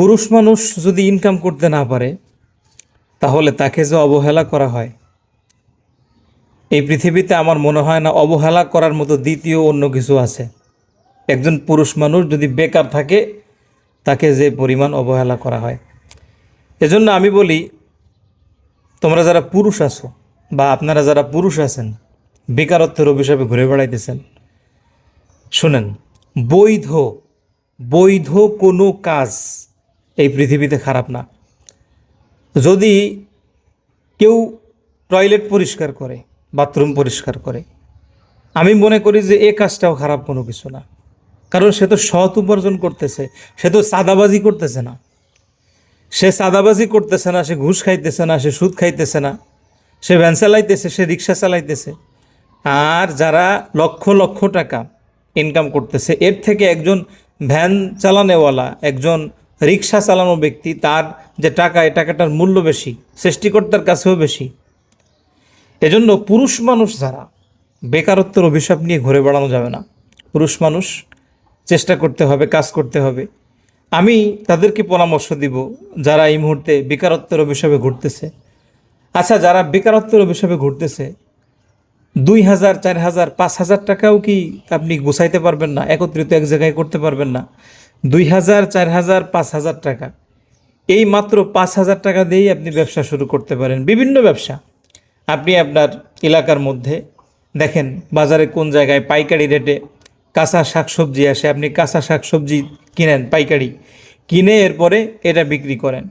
পুরুষ মানুষ যদি ইনকাম করতে না পারে, তাহলে তাকে যে অবহেলা করা হয়। এই পৃথিবীতে আমার মনে হয় না অবহেলা করার মতো দ্বিতীয় অন্য কিছু আছে। একজন পুরুষ মানুষ যদি বেকার থাকে, তাকে যে পরিমাণ অবহেলা করা হয়। এজন্য আমি বলি, তোমরা যারা পুরুষ আছো বা আপনারা যারা পুরুষ আছেন, বেকারত্বের অভিশাপে ঘুরে বেড়াইতেছেন, শুনেন, বৈধ বৈধ কোনো কাজ এই পৃথিবীতে খারাপ না। যদি কেউ টয়লেট পরিষ্কার করে, বাথরুম পরিষ্কার করে, আমি মনে করি যে এ কাজটাও খারাপ কোনো কিছু না। কারণ সে তো সৎ উপার্জন করতেছে, সে তো সাদাবাজি করতেছে না। সে সাদাবাজি করতেছে না, সে ঘুষ খাইতেছে না, সে সুদ খাইতেছে না, সে ভ্যান চালাইতেছে, সে রিক্সা চালাইতেছে। আর যারা লক্ষ লক্ষ টাকা ইনকাম করতেছে, এর থেকে একজন ভ্যান চালানোওয়ালা, একজন রিক্সা চালানো ব্যক্তি তার যে টাকা, এ টাকাটার মূল্য বেশি, সৃষ্টিকর্তার কাছেও বেশি। এজন্য পুরুষ মানুষ যারা, বেকারত্বের অভিশাপ নিয়ে ঘুরে বেড়ানো যাবে না। পুরুষ মানুষ চেষ্টা করতে হবে, কাজ করতে হবে। আমি তাদেরকে পরামর্শ দিব, যারা এই মুহূর্তে বেকারত্বের অভিশাপে ঘুরতেছে। আচ্ছা যারা বেকারত্বের অভিশাপে ঘুরতেছে, দুই হাজার, চার হাজার, পাঁচ হাজার টাকাও কি আপনি গুছাইতে পারবেন না, একত্রিত এক জায়গায় করতে পারবেন না? দুই হাজার, চার হাজার, পাঁচ হাজার টাকা। এই মাত্র পাঁচ হাজার টাকা দিয়েই আপনি ব্যবসা শুরু করতে পারেন, বিভিন্ন ব্যবসা। আপনি আপনার এলাকার মধ্যে দেখেন, বাজারে কোন জায়গায় পাইকারি রেটে কাঁচা শাকসবজি আসে, আপনি কাঁচা শাকসবজি কিনেন পাইকারি, কিনে এরপরে এটা বিক্রি করেন।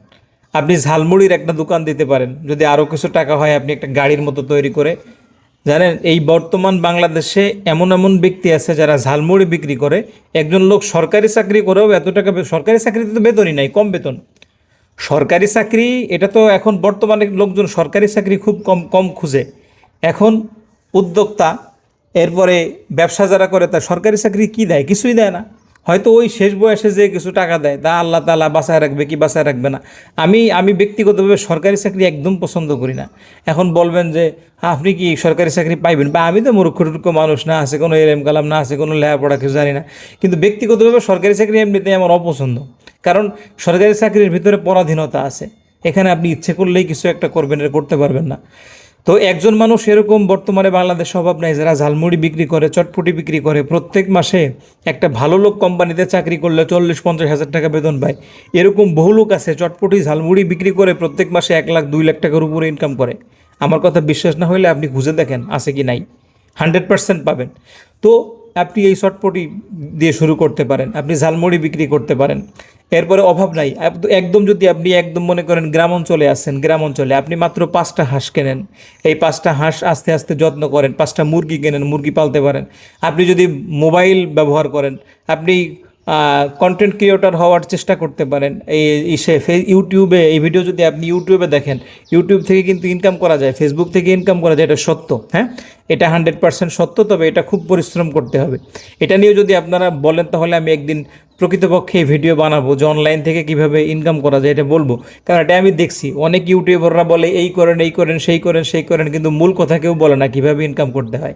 আপনি ঝালমুড়ির একটা দোকান দিতে পারেন, যদি আরও কিছু টাকা হয়, আপনি একটা গাড়ির মতো তৈরি করে জানেন, এই বর্তমান বাংলাদেশে এমন এমন ব্যক্তি আছে যারা ঝালমুড়ি বিক্রি করে, একজন লোক সরকারি চাকরি করেও এত টাকা সরকারি চাকরিতে তো বেতনই নাই, কম বেতন। সরকারি চাকরি, এটা তো এখন বর্তমানে লোকজন সরকারি চাকরি খুব কম কম খুঁজে। এখন উদ্যোক্তা, এরপরে ব্যবসা যারা করে তা সরকারি চাকরি কি দেয়? কিছুই দেয় না। হয়তো ওই শেষ বয়সে যে কিছু টাকা দেয় তা আল্লাহ তালা বাঁচায় রাখবে কি বাঁচায় রাখবে না? আমি আমি ব্যক্তিগতভাবে সরকারি চাকরি একদম পছন্দ করি না। এখন বলবেন যে "হ্যাঁ, আপনি কি সরকারি চাকরি পাইবেন? বা আমি তো মূর্খ টুর্খ মানুষ না আছে কোনো এলএম কালাম না আছে কোনো লেখাপড়া কিছু জানি না। কিন্তু ব্যক্তিগতভাবে সরকারি চাকরি এমনিতেই আমার অপছন্দ। কারণ সরকারি চাকরির ভিতরে পরাধীনতা আছে। এখানে আপনি ইচ্ছে করলেই কিছু একটা করবেন এটা করতে পারবেন না। তো একজন মানুষ এরকম বর্তমানে বাংলাদেশ অভাব নাই, যারা ঝালমুড়ি বিক্রি করে, চটপটি বিক্রি করে, প্রত্যেক মাসে একটা ভালো লোক কোম্পানিতে চাকরি করলে চল্লিশ, পঞ্চাশ হাজার টাকা বেতন পায়। এরকম বহু লোক আছে, চটপটি ঝালমুড়ি বিক্রি করে প্রত্যেক মাসে এক লাখ, দুই লাখ টাকার উপরে ইনকাম করে। আমার কথা বিশ্বাস না হলে আপনি খুঁজে দেখেন, আছে কি নাই। হান্ড্রেড পার্সেন্ট পাবেন। তো আপনি এই চটপটি দিয়ে শুরু করতে পারেন, আপনি ঝালমুড়ি বিক্রি করতে পারেন। এরপরে অভাব নাই। একদম যদি আপনি একদম মনে করেন গ্রাম অঞ্চলে আছেন গ্রাম অঞ্চলে আপনি মাত্র পাঁচটা হাঁস কেনেন। এই পাঁচটা হাঁস আস্তে আস্তে যত্ন করেন, পাঁচটা মুরগি কেনেন, মুরগি পালতে পারেন। আপনি যদি মোবাইল ব্যবহার করেন, আপনি কন্টেন্ট ক্রিয়েটর হওয়ার চেষ্টা করতে পারেন। এই ফে- ইউটিউবে এই ভিডিও যদি আপনি ইউটিউবে দেখেন ইউটিউব থেকে কিন্তু ইনকাম করা যায় ফেসবুক থেকে ইনকাম করা যায়, এটা সত্য হ্যাঁ? এটা হান্ড্রেড পার্সেন্ট সত্য, তবে এটা খুব পরিশ্রম করতে হবে। এটা নিয়ে যদি আপনারা বলেন, তাহলে আমি একদিন প্রকৃতপক্ষে ভিডিও বানাবো, যে অনলাইন থেকে কীভাবে ইনকাম করা যায় এটা বলব। কারণ এটা আমি দেখছি, অনেক ইউটিউবাররা বলে, এই করেন এই করেন, সেই করেন সেই করেন, কিন্তু মূল কথা কেউ বলে না কীভাবে ইনকাম করতে হয়।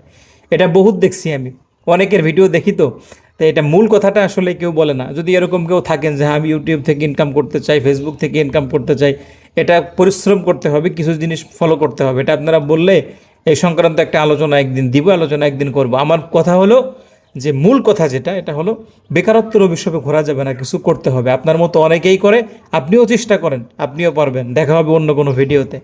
এটা বহুত দেখছি আমি। অনেকের ভিডিও দেখি তো তো এটা মূল কথাটা আসলে কেউ বলে না। যদি এরকম কেউ থাকেন যে হ্যাঁ, আমি ইউটিউব থেকে ইনকাম করতে চাই ফেসবুক থেকে ইনকাম করতে চাই এটা পরিশ্রম করতে হবে কিছু জিনিস ফলো করতে হবে। এটা আপনারা বললে এই সংক্রান্ত একটা আলোচনা একদিন দিব আলোচনা একদিন করব। আমার কথা হলো যে মূল কথা যেটা এটা হলো বেকারত্বের অভিশাপে ঘোরা যাবে না কিছু করতে হবে। আপনার মতো অনেকেই করে আপনিও চেষ্টা করেন আপনিও পারবেন। দেখা হবে অন্য কোনো ভিডিওতে